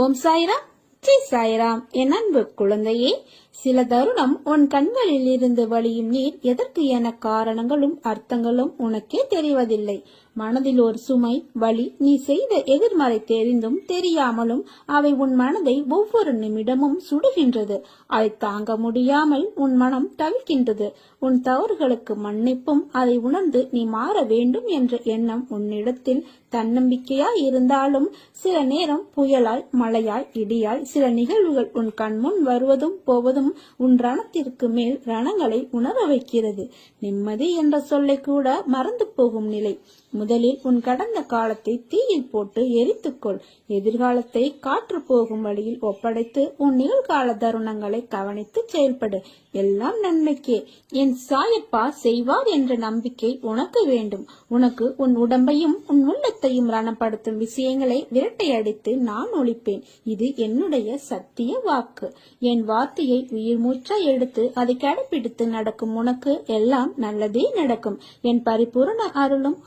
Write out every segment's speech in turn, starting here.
ஓம் சாய்ராம். ஸ்ரீ சாய்ராம். என் அன்பு குழந்தையே சில தருணம் உன் கண்களில் இருந்து வழியும் நீர். எதற்கு என காரணங்களும் அர்த்தங்களும் உனக்கே தெரிவதில்லை. மனதில் ஒரு சுமை வலி நீ செய்த எதிர்மறை தெரிந்தும் தெரியாமலும் அவை உன் மனதை ஒவ்வொரு நிமிடமும் சுடுகின்றது. அதை தாங்க முடியாமல் உன் மனம் தவிக்கின்றது. உன் தவறுகளுக்கு மன்னிப்பும் அதை உணர்ந்து நீ மாற வேண்டும் என்ற எண்ணம் உன்னிடத்தில் தன்னம்பிக்கையாய் இருந்தாலும் சில நேரம் புயலாய் மழையாய் இடியாய் சில நிகழ்வுகள் உன் கண்முன் வருவதும் போவதும் உன் ரணத்திற்கு மேல் ரணங்களை உணர வைக்கிறது. நிம்மதி என்ற சொல்லை கூட மறந்து போகும் நிலை. முதலில் உன் கடந்த காலத்தை தீயில் போட்டு எரித்துக்கொள். எதிர்காலத்தை காற்று போகும் வழியில் ஒப்படைத்து உன் நிகழ்கால தருணங்களை கவனித்து செயல்படு. எல்லாம் நன்மைக்கே. என் சாயப்பா செய்வார் என்ற நம்பிக்கை உனக்கு வேண்டும். உனக்கு உன் உடம்பையும் உன் உள்ளத்தையும் ரணப்படுத்தும் விஷயங்களை விரட்டையடித்து நான் ஒழிப்பேன். இது என்னுடைய சத்திய வாக்கு. என் வார்த்தையை உயிர் மூச்சா எடுத்து அதை கடைபிடித்து நடக்கும் உனக்கு எல்லாம் நல்லதே நடக்கும். என் பரிபூரண அருளும்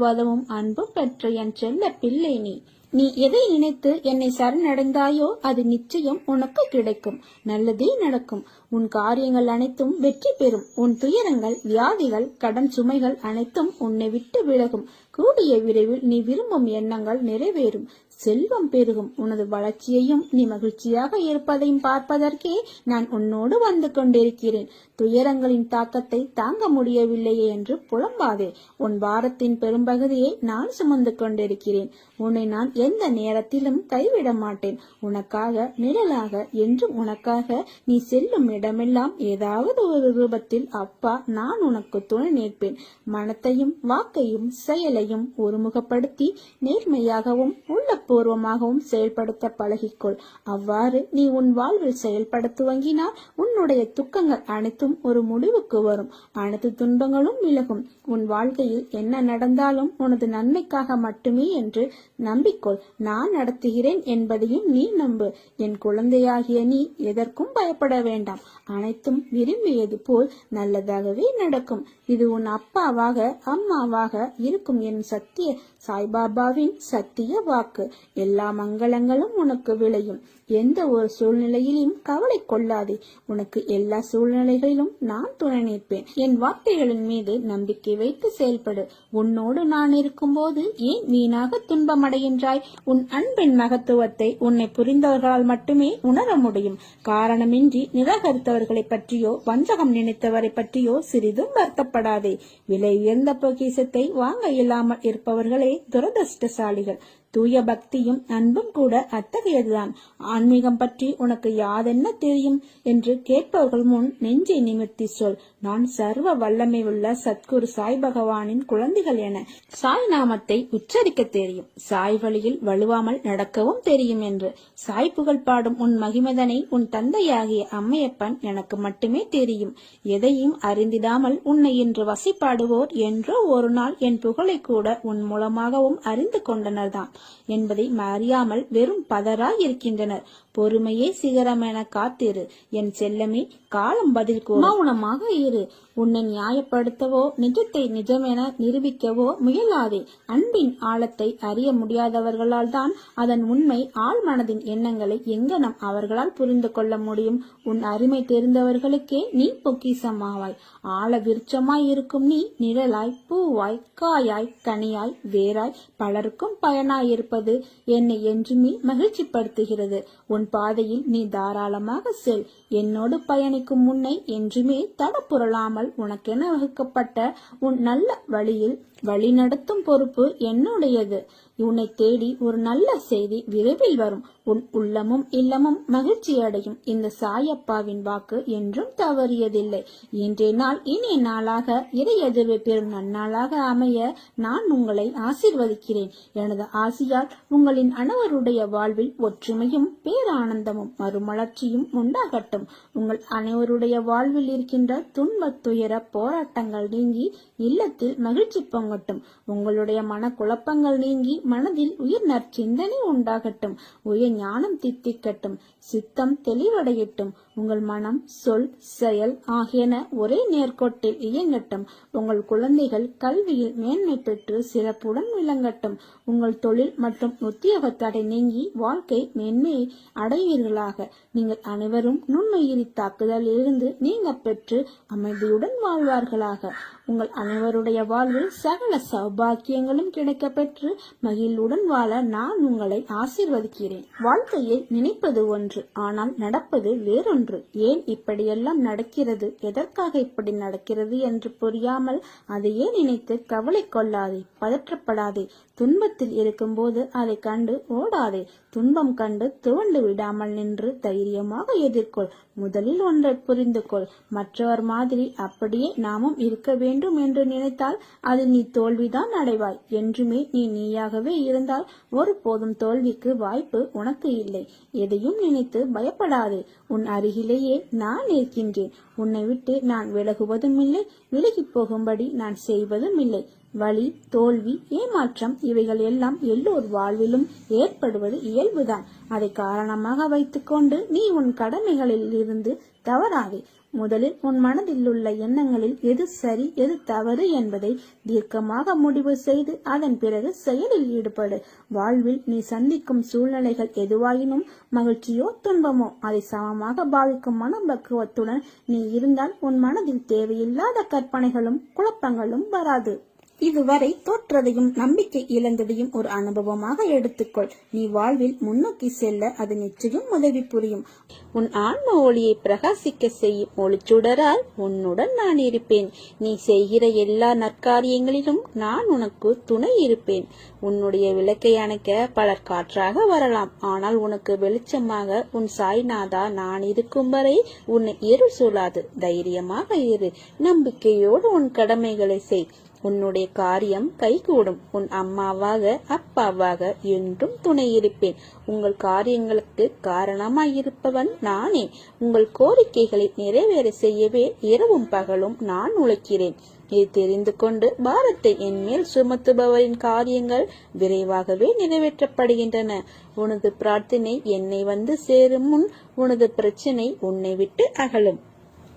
ஆசீர்வாதமும் அன்பும் பெற்ற என் செல்ல பிள்ளை நீ. நீ எதை நினைத்து என்னை சரணடைந்தாயோ அது நிச்சயம் உனக்கு கிடைக்கும். நல்லதே நடக்கும். உன் காரியங்கள் அனைத்தும் வெற்றி பெறும். உன் துயரங்கள் வியாதிகள் கடன் சுமைகள் அனைத்தும் உன்னை விட்டு விலகும். கூடிய விரைவில் நீ விரும்பும் எண்ணங்கள் நிறைவேறும். செல்வம் பெருகும். உனது வளர்ச்சியையும் நீ மகிழ்ச்சியாக இருப்பதையும் பார்ப்பதற்கே நான் உன்னோடு வந்து கொண்டிருக்கிறேன். துயரங்களின் தாக்கத்தை தாங்க முடியவில்லையே என்று புலம்பாதே. உன் பாரத்தின் பெரும்பகுதியை நான் சுமந்து கொண்டிருக்கிறேன். உன்னை நான் எந்த நேரத்திலும் கைவிட மாட்டேன். உனக்காக நிழலாக என்றும் உனக்காக நீ செல்லும் இடமெல்லாம் ஏதாவது ஒரு ரூபத்தில் அப்பா நான் உனக்கு துணை நிற்பேன். மனத்தையும் வாக்கையும் செயலையும் ஒருமுகப்படுத்தி நேர்மையாகவும் உள்ளபூர்வமாகவும் செயல்படுத்த பழகிக்கொள். அவ்வாறு நீ உன் வாழ்வில் செயல்பட துவங்கினால் உன்னுடைய துக்கங்கள் அனைத்தும் ஒரு முடிவுக்கு வரும். அனைத்து துன்பங்களும் விலகும். உன் வாழ்க்கையில் என்ன நடந்தாலும் உனது நன்மைக்காக மட்டுமே என்று நம்பிக்கொள். நான் நடத்துகிறேன் என்பதையும் நீ நம்பு. என் குழந்தையாகிய நீ எதற்கும் பயப்பட வேண்டாம். அனைத்தும் விரும்பியது போல் நல்லதாகவே நடக்கும். இது உன் அப்பாவாக அம்மாவாக இருக்கும் என் சத்திய சாய்பாபாவின் சத்திய வாக்கு. எல்லா மங்களங்களும் உனக்கு விளையும். எந்த ஒரு சூழ்நிலையிலும் கவலை கொள்ளாதே. உனக்கு எல்லா சூழ்நிலைகளிலும் நான் துணை நிற்பேன். என் வார்த்தைகளின் மீது நம்பிக்கை வைத்து செயல்படு. உன்னோடு நான் இருக்கும்போது ஏன் வீணாக துன்பமடைகின்றாய்? உன் அன்பின் மகத்துவத்தை உன்னை புரிந்தவர்களால் மட்டுமே உணர முடியும். காரணமின்றி நிராகரித்தவர்களை பற்றியோ வஞ்சகம் நினைத்தவரை பற்றியோ சிறிதும் வருத்தப்படாதே. விலை உயர்ந்த பொக்கிசத்தை வாங்க இல்லாமல் இருப்பவர்களை துரதிருஷ்டசாலிகள். தூய பக்தியும் அன்பும் கூட அத்தகையதுதான். ஆன்மீகம் பற்றி உனக்கு யாதென்ன தெரியும்? என்று கேட்பவர்கள் முன் நெஞ்சை நிமிர்த்தி சொல். நான் சர்வ வல்லமை உள்ள சத்குரு சாய் பகவானின் குழந்தைகள் என சாய் நாமத்தை உச்சரிக்க தெரியும். சாய் வழியில் வலுவாமல் நடக்கவும் தெரியும் என்று. சாய் புகழ் பாடும் உன் மகிமதனை உன் தந்தையாகிய அம்மையப்பன் எனக்கு மட்டுமே தெரியும். எதையும் அறிந்திடாமல் உன்னை இன்று வசிப்பாடுவோர் என்றோ ஒரு நாள் என் புகழை கூட உன் மூலமாகவும் அறிந்து கொண்டனர்தான். என்பதை அறியாமல் வெறும் பதராய் இருக்கின்றனர். பொறுமையே சிகரம் என காத்திரு. என் செல்லமே காலம் பதில் மௌனமாக இரு. உன்னை நியாயப்படுத்தவோ நிஜத்தை நிஜமென நிரூபிக்கவோ முயலாதே. அன்பின் ஆழத்தை அறிய முடியாதவர்களால் தான் அதன் உண்மை ஆழ் மனதின் எண்ணங்களை எங்கனம் அவர்களால் புரிந்து கொள்ள முடியும். உன் அருமை தெரிந்தவர்களுக்கே நீ பொக்கிசமாவாய் ஆழ விருட்சமாய் இருக்கும் நீ நிழலாய் பூவாய் காயாய் கனியாய் வேராய் பலருக்கும் பயனாய் இருப்பது என்னை என்றுமே மகிழ்ச்சிப்படுத்துகிறது. உன் பாதையில் நீ தாராளமாக செல். என்னோடு பயணிக்கும் முன்னை என்றுமே தடப்புரளாமல் உனக்கென வகுக்கப்பட்ட உன் நல்ல வழியில் வழிநடத்தும் பொறுப்பு என்னுடையது. உன்னை தேடி ஒரு நல்ல செய்தி விரைவில் வரும். உன் உள்ளமும் இல்லமும் மகிழ்ச்சி அடையும். இந்த சாயப்பாவின் வாக்கு என்றும் தவறியதில்லை. இன்றைய நாள் இனிய நாளாக இறை எதிர்வு பெறும் நன்னாளாக அமைய நான் உங்களை ஆசிர்வதிக்கிறேன். எனது ஆசியால் உங்களின் அனைவருடைய வாழ்வில் ஒற்றுமையும் பேரானந்தமும் மறுமலர்ச்சியும் உண்டாகட்டும். உங்கள் அனைவருடைய வாழ்வில் இருக்கின்ற துன்பத் துயர போராட்டங்கள் நீங்கி இல்லத்தில் மகிழ்ச்சி பொங்கட்டும் உங்களுடைய மனக்குழப்பங்கள் நீங்கி மனதில் உயிர் நற்சிந்தனை உண்டாகட்டும். உயர் ஞானம் தித்திக்கட்டும். சித்தம் தெளிவடையட்டும். உங்கள் மனம் சொல் செயல் ஆகியன ஒரே நேர்கோட்டில் இயங்கட்டும். உங்கள் குழந்தைகள் கல்வியில் மேன்மை பெற்று சிறப்புடன் விளங்கட்டும். உங்கள் தொழில் மற்றும் உத்தியோக தடை நீங்கி வாழ்க்கை மேன்மையை அடைவீர்களாக. நீங்கள் அனைவரும் நுண்ணுயிரி தாக்குதலில் இருந்து நீங்க பெற்று அமைதியுடன் வாழ்வார்களாக. உங்கள் அனைவருடைய வாழ்வில் சகல சௌபாக்கியங்களும் கிடைக்க பெற்று மகிழ்வுடன் வாழ நான் உங்களை ஆசீர்வதிக்கிறேன். வாழ்க்கையை நினைப்பது ஒன்று ஆனால் நடப்பது வேறொன்று. ஏன் இப்படியெல்லாம் நடக்கிறது? எதற்காக இப்படி நடக்கிறது என்று புரியாமல் அதையே நினைத்து கவலை கொள்ளாதே பதற்றப்படாதே. துன்பத்தில் இருக்கும்போது அதை கண்டு ஓடாதே. துன்பம் கண்டு துவண்டு விடாமல் நின்று தைரியமாக எதிர்கொள். முதலில் ஒன்றை புரிந்து கொள். மற்றவர் மாதிரி அப்படியே நாமும் இருக்க வேண்டும் என்று நினைத்தால் அதில் நீ தோல்விதான் அடைவாய். என்றுமே நீ நீயாகவே இருந்தால் ஒருபோதும் தோல்விக்கு வாய்ப்பு உனக்கு இல்லை. எதையும் நினைத்து பயப்படாதே. உன் அருகிலேயே நான் இருக்கின்றேன். உன்னை விட்டு நான் விலகுவதும் இல்லை விலகி போகும்படி நான் செய்வதும் இல்லை வலி தோல்வி ஏமாற்றம் இவைகள் எல்லாம் எல்லோர் வாழ்விலும் ஏற்படுவது இயல்புதான். அதை காரணமாக வைத்துக்கொண்டு நீ உன் கடமைகளில் இருந்து தவறாதே. முதலில் உன் மனதில் உள்ள எண்ணங்களில் எது சரி எது தவறு என்பதை தீர்க்கமாக முடிவு செய்து அதன் பிறகு செயலில் ஈடுபடு. வாழ்வில் நீ சந்திக்கும் சூழ்நிலைகள் எதுவாயினும் மகிழ்ச்சியோ துன்பமோ அதை சமமாக பாவிக்கும் மனப்பக்குவத்துடன் நீ இருந்தால் உன் மனதில் தேவையில்லாத கற்பனைகளும் குழப்பங்களும் வராது. இதுவரை தோற்றதையும் நம்பிக்கை இழந்ததையும் ஒரு அனுபவமாக எடுத்துக்கொள். நீ வாழ்வில் முன்னோக்கி செல்ல அது நிச்சயம் உதவி புரியும். உன் ஆன்ம ஒளியை பிரகாசிக்க செய்யும் ஒளிச்சுடரால் உன்னுடன் நான் இருப்பேன். நீ செய்கிற எல்லா நற்காரியங்களிலும் நான் உனக்கு துணை இருப்பேன். உன்னுடைய விளக்கை அணைக்க பலர் காற்றாக வரலாம். ஆனால் உனக்கு வெளிச்சமாக உன் சாய்நாதா நான் இருக்கும் வரை உன்னை இருள் சூழாது. தைரியமாக இரு. நம்பிக்கையோடு உன் கடமைகளை செய். உன்னுடைய காரியம் கைகூடும். உன் அம்மாவாக அப்பாவாக என்றும் துணை இருப்பேன் உங்கள் காரியங்களுக்கு காரணமாயிருப்பவன் நானே. உங்கள் கோரிக்கைகளை நிறைவேற செய்யவே இரவும் பகலும் நான் உழைக்கிறேன். இது தெரிந்து கொண்டு பாரத்தை என் மேல் சுமத்துபவரின் காரியங்கள் விரைவாகவே நிறைவேற்றப்படுகின்றன. உனது பிரார்த்தனை என்னை வந்து சேரும் முன் உனது பிரச்சனை உன்னை விட்டு அகலும்.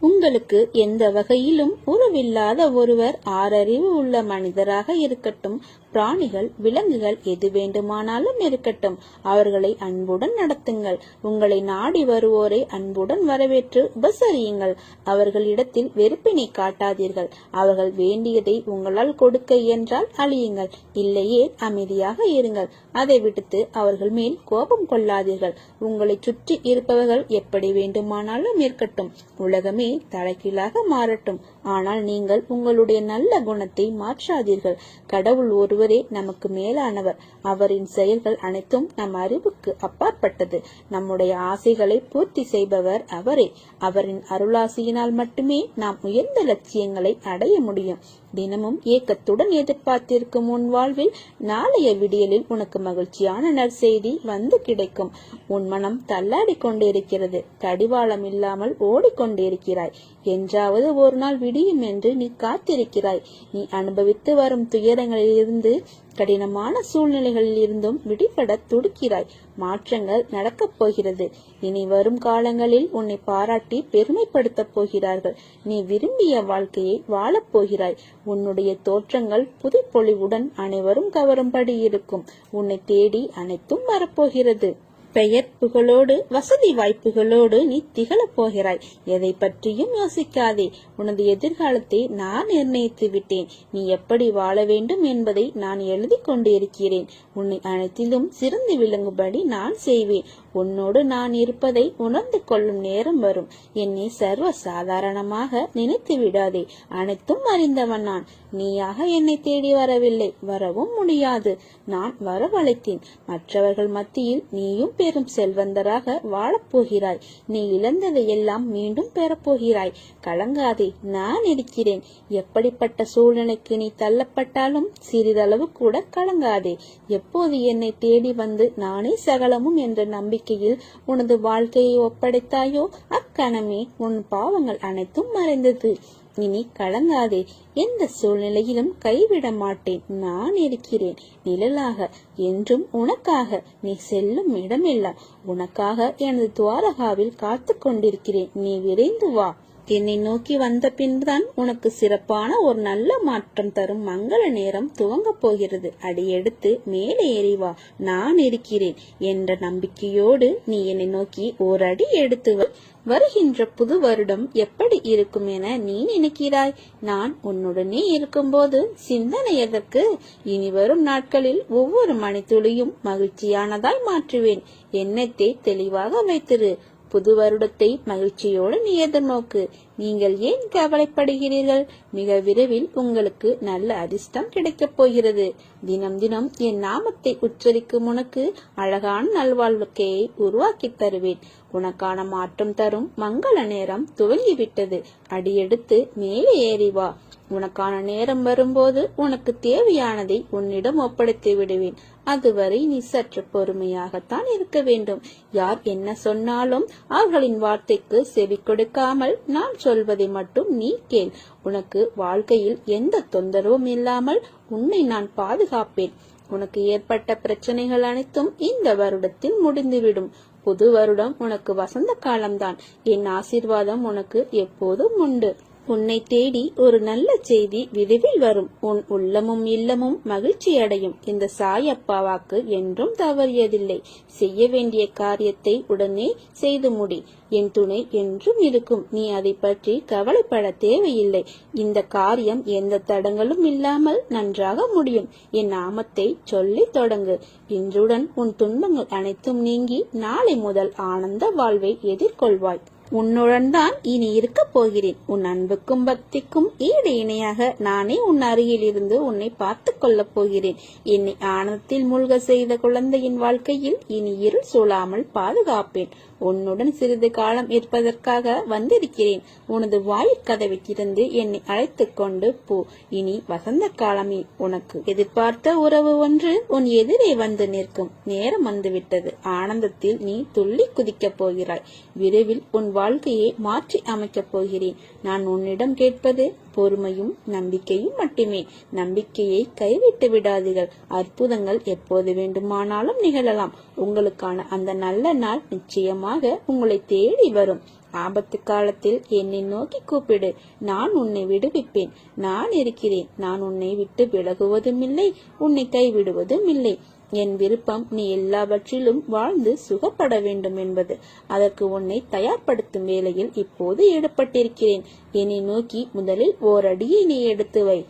உங்களுக்கு எந்த வகையிலும் உறவில்லாத ஒருவர் ஆறறிவு உள்ள மனிதராக இருக்கட்டும். பிராணிகள் விலங்குகள் எது வேண்டுமானாலும் இருக்கட்டும். அவர்களை அன்புடன் நடத்துங்கள். உங்களை நாடி வருவோரை அன்புடன் வரவேற்று உபசரியுங்கள். அவர்களிடத்தில் வெறுப்பினை காட்டாதீர்கள். அவர்கள் வேண்டியதை உங்களால் கொடுக்க என்றால் அழியுங்கள். இல்லையே அமைதியாக இருங்கள். அதை விடுத்து அவர்கள் மேல் கோபம் கொள்ளாதீர்கள். உங்களை சுற்றி இருப்பவர்கள் எப்படி வேண்டுமானாலும் இருக்கட்டும். உலகமே தலைகீழாக மாறட்டும். ஆனால் நீங்கள் உங்களுடைய நல்ல குணத்தை மாற்றாதீர்கள். கடவுள் ஒருவர் நமக்கு மேலானவர். அவரின் செயல்கள் அனைத்தும் நம் அறிவுக்கு அப்பாற்பட்டது. நம்முடைய ஆசைகளை பூர்த்தி செய்பவர் அவரே. அவரின் அருளாசியினால் மட்டுமே நாம் உயர்ந்த லட்சியங்களை அடைய முடியும். தினமும் ஏக்கத்துடன் எதிர்பார்த்திருக்கும் உன் வாழ்வில் நாளைய விடியலில் உனக்கு மகிழ்ச்சியான நற்செய்தி வந்து கிடைக்கும். உன் மனம் தள்ளாடி கொண்டிருக்கிறது. கடிவாளம் இல்லாமல் ஓடிக்கொண்டிருக்கிறாய். என்றாவது ஒரு நாள் விடியும் என்று நீ காத்திருக்கிறாய். நீ அனுபவித்து வரும் துயரங்களிலிருந்து கடினமான சூழ்நிலைகளில் இருந்தும் விடுபட துடிக்கிறாய். மாற்றங்கள் நடக்கப் போகிறது. இனி வரும் காலங்களில் உன்னை பாராட்டி பெருமைப்படுத்தப் போகிறார்கள். நீ விரும்பிய வாழ்க்கையை வாழப் போகிறாய். உன்னுடைய தோற்றங்கள் புதுப்பொழிவுடன் அனைவரும் கவரும்படி இருக்கும். உன்னை தேடி அனைத்தும் வரப்போகிறது. பெயர் புகழோடு வசதி வாய்ப்புகளோடு நீ திகழப் போகிறாய். எதை பற்றியும் யோசிக்காதே. உனது எதிர்காலத்தை நான் நிர்ணயித்து விட்டேன் நீ எப்படி வாழ வேண்டும் என்பதை நான் எழுதி கொண்டிருக்கிறேன். உன்னை அனைத்திலும் சிறந்து விளங்கும்படி நான் செய்வேன். உன்னோடு நான் இருப்பதை உணர்ந்து கொள்ளும் நேரம் வரும். என்னை சர்வ சாதாரணமாக நினைத்து விடாதே. அனைத்தும் அறிந்தவன் நான். நீயாக என்னை தேடி வரவில்லை. வரவும் முடியாது. நான் வரவழைத்தேன். மற்றவர்கள் மத்தியில் நீயும் பெரும் செல்வந்தராக வாழப்போகிறாய். நீ இழந்ததை எல்லாம் மீண்டும் பெறப்போகிறாய். கலங்காதே. நான் இருக்கிறேன். எப்படிப்பட்ட சூழ்நிலைக்கு நீ தள்ளப்பட்டாலும் சிறிதளவு கூட கலங்காதே. எப்போது என்னை தேடி வந்து நானே சகலமும் என்ற நம்பிக்கையில் உனது வாழ்க்கையை ஒப்படைத்தாயோ? அக்கணமே உன் பாவங்கள் அனைத்தும் மறைந்தது. இனி கலங்காதே. எந்த சூழ்நிலையிலும் கைவிட மாட்டேன். நான் இருக்கிறேன். நிழலாக. என்றும் உனக்காக. நீ செல்லும் இடமில்லை உனக்காக எனது துவாரகாவில் காத்து கொண்டிருக்கிறேன் நீ விரைந்து வா. என்னை நோக்கி வந்த பின்புதான் உனக்கு சிறப்பான ஒரு நல்ல மாற்றம் தரும் மங்கள நேரம் துவங்கப் போகிறது. அடியெடுத்து மேலே ஏறி வா. நான் இருக்கிறேன் என்ற நம்பிக்கையோடு நீ என்னை நோக்கி ஒரு அடி எடுத்து வருகின்ற புது வருடம் எப்படி இருக்கும் என நீ நினைக்கிறாய்? நான் உன்னுடனே இருக்கும்போது சிந்தனை எதற்கு? இனி வரும் நாட்களில் ஒவ்வொரு மணித்துளியும் மகிழ்ச்சியானதாய் மாற்றுவேன். எண்ணத்தை தெளிவாக வைத்திரு. புது வருடத்தை மகிழ்ச்சியோடு நீ எதிர்நோக்கு. நீங்கள் ஏன் கவலைப்படுகிறீர்கள்? மிக விரைவில் உங்களுக்கு நல்ல அதிர்ஷ்டம் கிடைக்கப் போகிறது. தினம் தினம் என் நாமத்தை உச்சரிக்கும் உனக்கு அழகான நல்வாழ்வுக்கையை உருவாக்கி தருவேன். உனக்கான மாற்றம் தரும் மங்கள நேரம் துவங்கிவிட்டது. அடியெடுத்து மேலே ஏறி வா. உனக்கான நேரம் வரும்போது உனக்கு தேவையானதை உன்னிடம் ஒப்படைத்து விடுவேன். அதுவரை நீ சற்று பொறுமையாகத்தான் இருக்க வேண்டும். யார் என்ன சொன்னாலும் அவர்களின் வார்த்தைக்கு செவி கொடுக்காமல் நான் சொல்வதை மட்டும் நீ கேள். உனக்கு வாழ்க்கையில் எந்த தொந்தரவும் இல்லாமல் உன்னை நான் பாதுகாப்பேன். உனக்கு ஏற்பட்ட பிரச்சனைகள் அனைத்தும் இந்த வருடத்தில் முடிந்துவிடும். புது வருடம் உனக்கு வசந்த காலம்தான். என் ஆசீர்வாதம் உனக்கு எப்போதும் உண்டு. உன்னை தேடி ஒரு நல்ல செய்தி விரைவில் வரும். உன் உள்ளமும் இல்லமும் மகிழ்ச்சி அடையும். இந்த சாயப்பா வாக்கு என்றும் தவறியதில்லை. செய்ய வேண்டிய காரியத்தை உடனே செய்து முடி. என் துணை என்றும் இருக்கும். நீ அதை பற்றி கவலைப்பட தேவையில்லை. இந்த காரியம் எந்த தடங்களும் இல்லாமல் நன்றாக முடியும். என் நாமத்தை சொல்லி தொடங்கு. இன்றுடன் உன் துன்பங்கள் அனைத்தும் நீங்கி நாளை முதல் ஆனந்த வாழ்வை எதிர்கொள்வாய். உன்னுடன் தான் இனி இருக்க போகிறேன். உன் அன்புக்கும் பக்திக்கும் ஈடு இணையாக நானே உன் அருகில் இருந்து உன்னை பார்த்து கொள்ளப் போகிறேன். என்னை ஆனந்தத்தில் மூழ்க செய்த குழந்தையின் வாழ்க்கையில் இனி இருள் சூழாமல் பாதுகாப்பேன். உன்னுடன் சிறிது காலம் இருப்பதற்காக வந்திருக்கிறேன். உனது வாயிற்கதவை என்னை அழைத்துக் கொண்டு போ. இனி வசந்த காலமே. உனக்கு எதிர்பார்த்த உறவு ஒன்று உன் எதிரே வந்து நிற்கும். நேரம் வந்துவிட்டது. ஆனந்தத்தில் நீ துள்ளி குதிக்கப் போகிறாய். விரைவில் உன் வாழ்க்கையை மாற்றி அமைக்கப் போகிறேன். நான் உன்னிடம் கேட்பது பொறுமையும் நம்பிக்கையும் மட்டுமே. நம்பிக்கையை கைவிட்டு விடாதீர்கள். அற்புதங்கள் எப்போது வேண்டுமானாலும் நிகழலாம். உங்களுக்கான அந்த நல்ல நாள் நிச்சயமாக உங்களை தேடி வரும். ஆபத்து காலத்தில் என்னை நோக்கி கூப்பிடு. நான் உன்னை விடுவிப்பேன். நான் இருக்கிறேன். நான் உன்னை விட்டு விலகுவதும் இல்லை உன்னை கைவிடுவதும் இல்லை என் விருப்பம் நீ எல்லாவற்றிலும் வாழ்ந்து சுகப்பட வேண்டும் என்பது. அதற்கு உன்னை தயார்படுத்தும் வேளையில் இப்போது ஈடுபட்டிருக்கிறேன். என்னை நோக்கி முதலில் ஓரடியை நீ எடுத்து வை.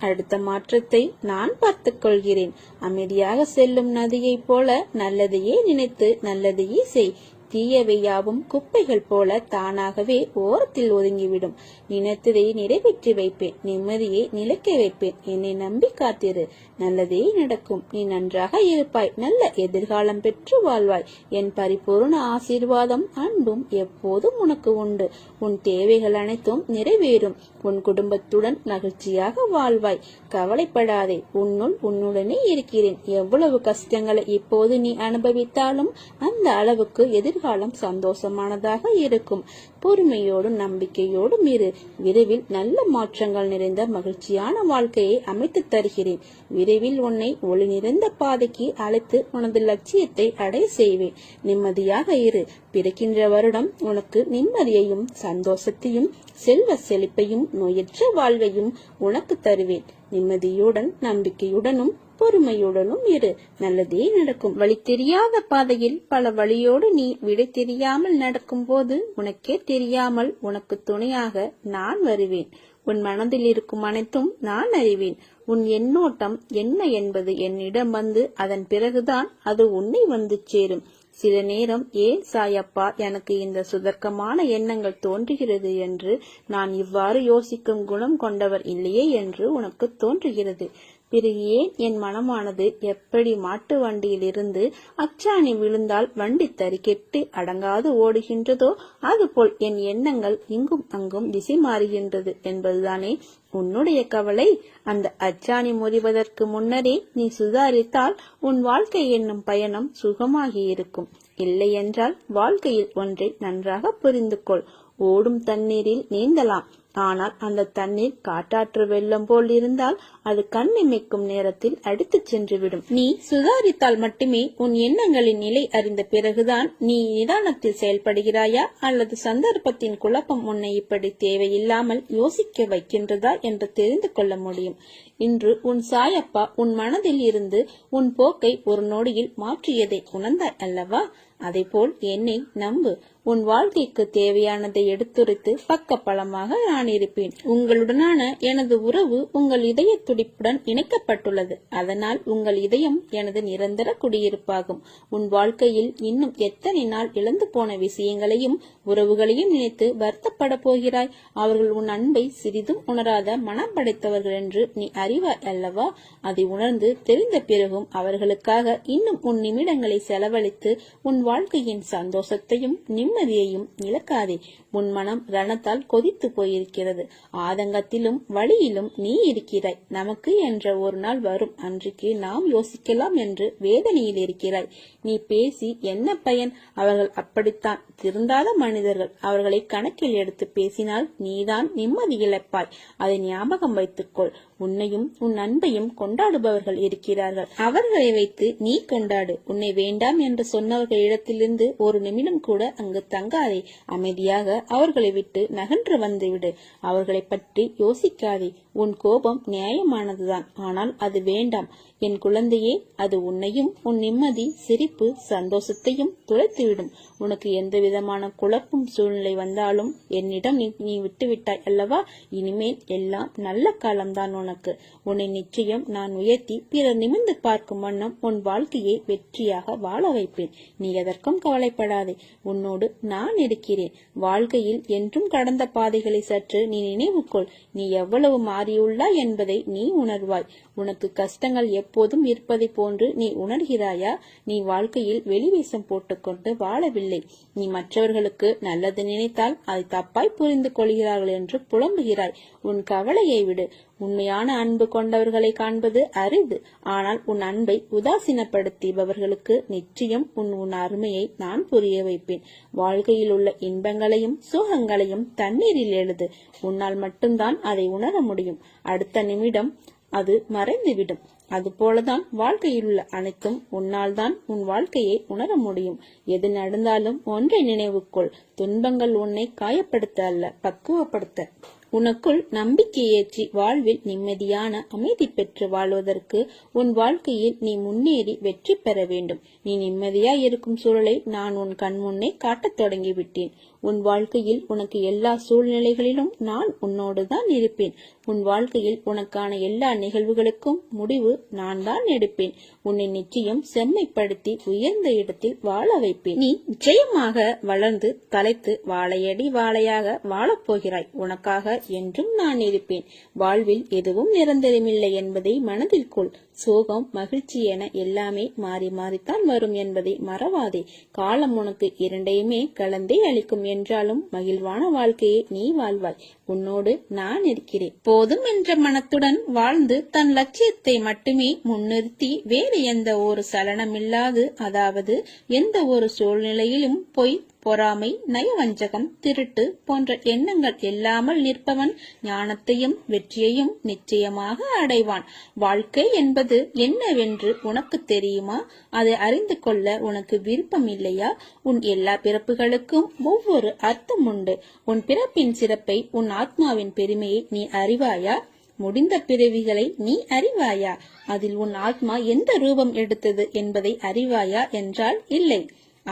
அடுத்த மாற்றத்தை நான் பார்த்துக் கொள்கிறேன். அமைதியாக செல்லும் நதியைப் போல நல்லதையே நினைத்து நல்லதையே செய். தீயவையாவும் குப்பைகள் போல தானாகவே ஓரத்தில் ஒதுங்கிவிடும். நினைத்ததை நிறைவேற்றி வைப்பேன். நிம்மதியை நிலைக்க வைப்பேன். என்னை நம்பி காத்திரு. நல்லதே நடக்கும். நீ நன்றாக இருப்பாய். நல்ல எதிர்காலம் பெற்று வாழ்வாய். என் பரிபூர்ண ஆசீர்வாதம் அன்பும் எப்போதும் உனக்கு உண்டு. உன் தேவைகள் அனைத்தும் நிறைவேறும். உன் குடும்பத்துடன் மகிழ்ச்சியாக வாழ்வாய். கவலைப்படாதே. உன்னுள் உன்னுடனே இருக்கிறேன். எவ்வளவு கஷ்டங்களை இப்போது நீ அனுபவித்தாலும் அந்த அளவுக்கு எதிர் எதிர்காலம் சந்தோஷமானதாக இருக்கும். பொறுமையோடும் நம்பிக்கையோடும் இரு. விரைவில் நல்ல மாற்றங்கள் நிறைந்த மகிழ்ச்சியான வாழ்க்கையை அமைத்து தருகிறேன். விரைவில் உன்னை ஒளி நிறைந்த பாதைக்கு அழைத்து உனது லட்சியத்தை அடைய செய்வேன். நிம்மதியாக இரு. பிறக்கின்ற வருடம் உனக்கு நிம்மதியையும் சந்தோஷத்தையும் செல்வ செழிப்பையும் நோயற்ற வாழ்வையும் உனக்கு தருவேன். நிம்மதியுடன் நம்பிக்கையுடனும் பொறுமையுடனும் இரு. நல்லதே நடக்கும். வழி தெரியாத பாதையில் பல வழியோடு நீ விடை தெரியாமல் நடக்கும்போது உனக்கே தெரியாமல் உனக்கு துணையாக நான் வருவேன். உன் மனதில் இருக்கும் அனைத்தும் நான் அறிவேன். உன் எண்ணோட்டம் என்ன என்பது என்னிடம் வந்து அதன் பிறகுதான் அது உன்னை வந்து சேரும். சில நேரம் ஏன் சாயப்பா எனக்கு இந்த சுதர்க்கமான எண்ணங்கள் தோன்றுகிறது என்று நான் இவ்வாறு யோசிக்கும் குணம் கொண்டவர் இல்லையே என்று உனக்கு தோன்றுகிறது. பிறகு ஏன் என் மனமானது எப்படி மாட்டு வண்டியிலிருந்து அச்சாணி விழுந்தால் வண்டி தறிக்கெட்டு அடங்காது ஓடுகின்றதோ அதுபோல் என் எண்ணங்கள் இங்கும் அங்கும் திசை மாறுகின்றது என்பதுதானே உன்னுடைய கவலை? அந்த அச்சாணி முறிவதற்கு முன்னரே நீ சுதாரித்தால் உன் வாழ்க்கை என்னும் பயணம் சுகமாகி இருக்கும். இல்லையென்றால் வாழ்க்கையில் ஒன்றை நன்றாக புரிந்து கொள் ஓடும் தண்ணீரில் நீந்தலாம். ஆனால் அந்த தண்ணீர் காட்டாற்று வெள்ளம் போல் இருந்தால் அது கண் இமைக்கும் நேரத்தில் அடித்துச் சென்றுவிடும். நீ சுதாரித்தால் மட்டுமே உன் எண்ணங்களின் நிலை அறிந்த பிறகுதான் நீ நிதானத்தில் செயல்படுகிறாயா? அல்லது சந்தர்ப்பத்தின் குழப்பம் உன்னை இப்படி தேவையில்லாமல் யோசிக்க வைக்கின்றதா என்று தெரிந்து கொள்ள முடியும். இன்று உன் சாயப்பா உன் மனதில் இருந்து உன் போக்கை ஒரு நொடியில் மாற்றியதை உணர்ந்தாய் அல்லவா? அதேபோல் என்னை நம்பு. உன் வாழ்க்கைக்கு தேவையானதை எடுத்துரைத்து பக்க பலமாக நான் இருப்பேன் உங்களுடனான எனது உறவு உங்கள் இதய துடிப்புடன் இணைக்கப்பட்டுள்ளது. அதனால் உங்கள் இதயம் எனது நிரந்தர குடியிருப்பாகும். உன் வாழ்க்கையில் இன்னும் எத்தனை நாள் இழந்து போன விஷயங்களையும் உறவுகளையும் நினைத்து வருத்தப்பட போகிறாய்? அவர்கள் உன் அன்பை சிறிதும் உணராத மனம் படைத்தவர்கள் என்று நீ அறிவாய் அல்லவா? அதை உணர்ந்து தெரிந்த பிறகும் அவர்களுக்காக இன்னும் உன் நிமிடங்களை செலவழித்து உன் வாழ்க்கையின் சந்தோஷத்தையும் நிம்மதியையும் இழக்காதே. உன் மனம் ரணத்தால் கொதித்து போயிருக்கிறது. ஆதங்கத்திலும் வழியிலும் நீ இருக்கிறாய். நமக்கு என்ற ஒரு நாள் வரும். அன்றைக்கு நாம் யோசிக்கலாம் என்று வேதனையில் இருக்கிறாய். நீ பேசி என்ன பயன்? அவர்கள் அப்படித்தான். திருந்தாத மனிதர்கள் அவர்களை கணக்கில் எடுத்து பேசினால் நீதான் நிம்மதி இழப்பாய். அதை ஞாபகம் வைத்துக்கொள். உன்னையும் உன் அன்பையும் கொண்டாடுபவர்கள் இருக்கிறார்கள். அவர்களை வைத்து நீ கொண்டாடு. உன்னை வேண்டாம் என்று சொன்னவர்கள் இடத்திலிருந்து ஒரு நிமிடம் கூட அங்கு தங்காதே அமைதியாக அவர்களை விட்டு நகன்று வந்துவிடு. அவர்களை பற்றி யோசிக்காதே. உன் கோபம் நியாயமானதுதான். ஆனால் அது வேண்டாம். என் குழந்தையே அது உன்னையும் உன் நிம்மதி சிரிப்பு சந்தோஷத்தையும் துளைத்துவிடும். உனக்கு எந்த விதமான குழப்பும் சூழ்நிலை வந்தாலும் என்னிடம் நீ நீ விட்டுவிட்டாய் அல்லவா? இனிமேல் எல்லாம் நல்ல காலம்தான் உனக்கு. உன்னை நிச்சயம் நான் உயர்த்தி பிறர் நிமிர்ந்து பார்க்கும் வண்ணம் உன் வாழ்க்கையை வெற்றியாக வாழ வைப்பேன். நீ எதற்கும் கவலைப்படாதே. உன்னோடு நான் இருக்கிறேன். வாழ்க்கையில் என்றும் கடந்த பாதைகளை சற்று நீ நினைவுக்கொள் நீ எவ்வளவு மாறியுள்ளாய் என்பதை நீ உணர்வாய். உனக்கு கஷ்டங்கள் எப்போதும் இருப்பதை போன்று நீ உணர்கிறாயா? நீ வாழ்க்கையில் வெளிவேசம் போட்டுக்கொண்டு வாழவில்லை. நீ மற்றவர்களுக்கு நல்லது நினைத்தால் அதை தப்பாய் புரிந்து கொள்கிறார்கள் என்று புலம்புகிறாய். உன் கவலையை விடு. உண்மையான அன்பு கொண்டவர்களை காண்பது அரிது. ஆனால் உன் அன்பை உதாசீனப்படுத்தியவர்களுக்கு நிச்சயம் உன் உன் அருமையை நான் புரிய வைப்பேன். வாழ்க்கையில் உள்ள இன்பங்களையும் சுகங்களையும் தண்ணீரில் எழுது. உன்னால் மட்டும்தான் அதை உணர முடியும். அடுத்த நிமிடம் அது மறைந்துவிடும். அதுபோலதான் வாழ்க்கையில் உள்ள அனைத்தும் உன்னால் தான் உன் வாழ்க்கையை உணர முடியும். எது நடந்தாலும் ஒன்றை நினைவுக்கொள் துன்பங்கள் உன்னை காயப்படுத்த அல்ல பக்குவப்படுத்த. உனக்குள் நம்பிக்கை ஏற்றி வாழ்வில் நிம்மதியான அமைதி பெற்று வாழ்வதற்கு உன் வாழ்க்கையில் நீ முன்னேறி வெற்றி பெற வேண்டும். நீ நிம்மதியாய் இருக்கும் சூழலை நான் உன் கண் முன்னே காட்டத் தொடங்கிவிட்டேன். உன் வாழ்க்கையில் உனக்கு எல்லா சூழ்நிலைகளிலும் நான் உன்னோடு தான் இருப்பேன். உன் வாழ்க்கையில் உனக்கான எல்லா நிகழ்வுகளுக்கும் முடிவு நான் தான் எடுப்பேன். உன்னை நிச்சயம் செம்மைப்படுத்தி உயர்ந்த இடத்தில் வாழ வைப்பேன். நீ நிச்சயமாக வளர்ந்து தலைத்து வாழையடி வாழையாக வாழப்போகிறாய். உனக்காக என்றும் நான் இருப்பேன். வாழ்வில் எதுவும் நிரந்தரமில்லை என்பதை மனதில் கொள். சோகம் மகிழ்ச்சி என எல்லாமே மாறி மாறித்தான் வரும் என்பதை மறவாதே. காலம் உனக்கு இரண்டையுமே கலந்தே அளிக்கும் என்றாலும் மகிழ்வான வாழ்க்கையை நீ வாழ்வாய். உன்னோடு நான் இருக்கிறேன். போதும் என்ற மனத்துடன் வாழ்ந்து தன் லட்சியத்தை மட்டுமே முன்னிறுத்தி வேறு எந்த ஒரு சலனமில்லாது அதாவது எந்த ஒரு சூழ்நிலையிலும் பொய் பொறாமை நயவஞ்சகம் திருட்டு போன்ற எண்ணங்கள் இல்லாமல் நிற்பவன் ஞானத்தையும் வெற்றியையும் நிச்சயமாக அடைவான். வாழ்க்கை என்பது என்னவென்று உனக்கு தெரியுமா? அதை அறிந்து கொள்ள உனக்கு விருப்பம் இல்லையா? உன் எல்லா பிறப்புகளுக்கும் ஒவ்வொரு அர்த்தம் உண்டு. உன் பிறப்பின் சிறப்பை உன் ஆத்மாவின் பெருமையை நீ அறிவாயா? முடிந்த பிறவிகளை நீ அறிவாயா? அதில் உன் ஆத்மா எந்த ரூபம் எடுத்தது என்பதை அறிவாயா என்றால் இல்லை.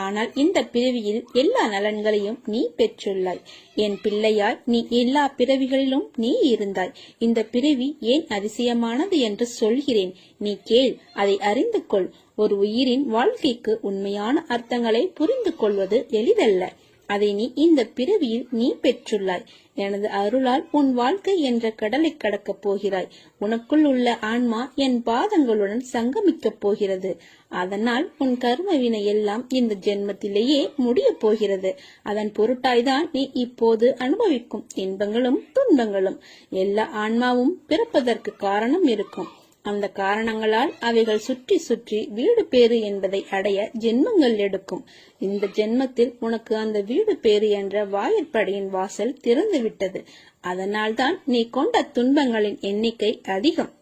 ஆனால் இந்த பிறவியில் எல்லா நலன்களையும் நீ பெற்றுள்ளாய். என் பிள்ளையாய் நீ எல்லா பிறவிகளிலும் நீ இருந்தாய். இந்த பிறவி ஏன் அதிசயமானது என்று சொல்கிறேன். நீ கேள் அதை அறிந்து கொள். ஒரு உயிரின் வாழ்க்கைக்கு உண்மையான அர்த்தங்களை புரிந்து கொள்வது எளிதல்ல. அதை நீ இந்த பிறவியில் நீ பெற்றுள்ளாய். எனது அருளால் உன் வாழ்க்கை என்ற கடலை கடக்கப் போகிறாய். உனக்குள் உள்ள ஆன்மா என் பாதங்களுடன் சங்கமிக்கப் போகிறது. அதனால் உன் கர்ம வினை எல்லாம் இந்த ஜென்மத்திலேயே முடிய போகிறது. அதன் பொருட்டாய்தான் நீ இப்போது அனுபவிக்கும் இன்பங்களும் துன்பங்களும். எல்லா ஆன்மாவும் பிறப்பதற்கு காரணம் இருக்கும். அந்த காரணங்களால் அவைகள் சுற்றி சுற்றி வீடு பேறு என்பதை அடைய ஜென்மங்கள் எடுக்கும். இந்த ஜென்மத்தில் உனக்கு அந்த வீடு பேறு என்ற வாயிற்படியின் வாசல் திறந்து விட்டது அதனால்தான் நீ கொண்ட துன்பங்களின் எண்ணிக்கை அதிகம்.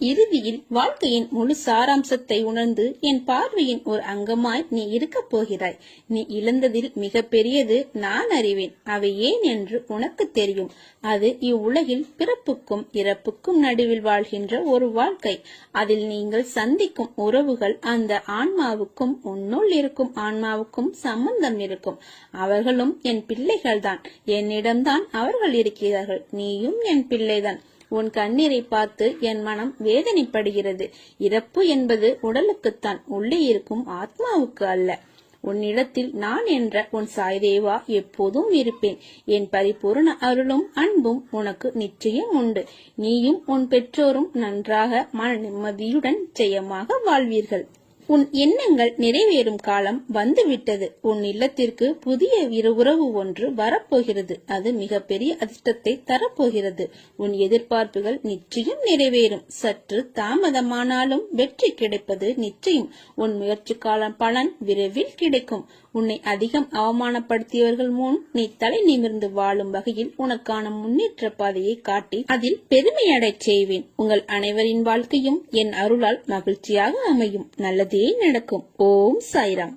இறுதியில் வாழ்க்கையின் முழு சாராம்சத்தை உணர்ந்து என் பார்வையின் ஒரு அங்கமாய் நீ இருக்கப் போகிறாய். நீ இழந்ததில் மிக பெரியது நான் அறிவேன். அவை ஏன் என்று உனக்கு தெரியும். அது இவ்வுலகில் பிறப்புக்கும் இறப்புக்கும் நடுவில் வாழ்கின்ற ஒரு வாழ்க்கை. அதில் நீங்கள் சந்திக்கும் உறவுகள் அந்த ஆன்மாவுக்கும் உன்னுள் இருக்கும் ஆன்மாவுக்கும் சம்பந்தம் இருக்கும். அவர்களும் என் பிள்ளைகள்தான். என்னிடம்தான் அவர்கள் இருக்கிறார்கள். நீயும் என் பிள்ளைதான். உன் கண்ணீரை பார்த்து என் மனம் வேதனைப்படுகிறது. இறப்பு என்பது உடலுக்குத்தான் உள்ளே இருக்கும் ஆத்மாவுக்கு அல்ல. உன்னிடத்தில் நான் என்ற உன் சாய்தேவா எப்போதும் இருப்பேன். என் பரிபூர்ண அருளும் அன்பும் உனக்கு நிச்சயம் உண்டு. நீயும் உன் பெற்றோரும் நன்றாக மன நிம்மதியுடன் ஜெயமாக வாழ்வீர்கள். உன் எண்ணங்கள் நிறைவேறும் காலம் வந்துவிட்டது. உன் இல்லத்திற்கு புதிய இரு உறவு ஒன்று வரப்போகிறது. அது மிகப்பெரிய அதிர்ஷ்டத்தை தரப்போகிறது. உன் எதிர்பார்ப்புகள் நிச்சயம் நிறைவேறும். சற்று தாமதமானாலும் வெற்றி கிடைப்பது நிச்சயம். உன் முயற்சி காலம் பலன் விரைவில் கிடைக்கும். உன்னை அதிகம் அவமானப்படுத்தியவர்கள் முன் நீ தலை நிமிர்ந்து வாழும் வகையில் உனக்கான முன்னேற்ற பாதையை காட்டி அதில் பெருமையடைச் செய்வேன். உங்கள் அனைவரின் வாழ்க்கையும் என் அருளால் மகிழ்ச்சியாக அமையும். நல்லதே நடக்கும். ஓம் சாய்ராம்.